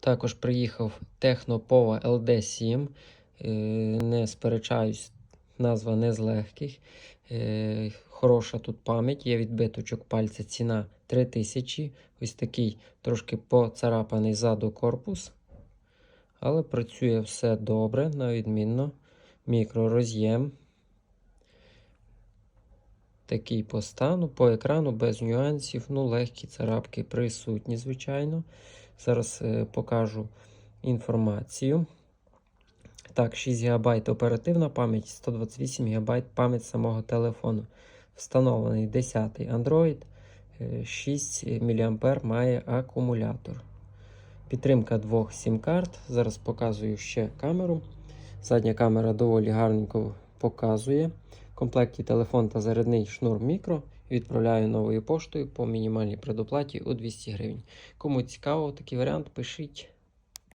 Також приїхав Технопова LD7. Е, Не сперечаюсь, назва не з легких. Е, Хороша тут пам'ять, є відбиточок пальця, ціна 3000. Ось такий трошки поцарапаний ззаду корпус. Але працює все добре, на відмінно. Мікророз'єм. Такий по стану, по екрану без нюансів. Ну, легкі царапки присутні, звичайно. Зараз е, покажу інформацію. Так, 6 ГБ оперативна пам'ять, 128 ГБ пам'ять самого телефону. Встановлений 10 Android, е, 6 мА має акумулятор. Підтримка двох сім-карт. Зараз показую ще камеру. Задня камера доволі гарненько показує. В комплекті телефон та зарядний шнур мікро. Відправляю новою поштою по мінімальній предоплаті у 200 гривень. Кому цікаво такий варіант, пишіть.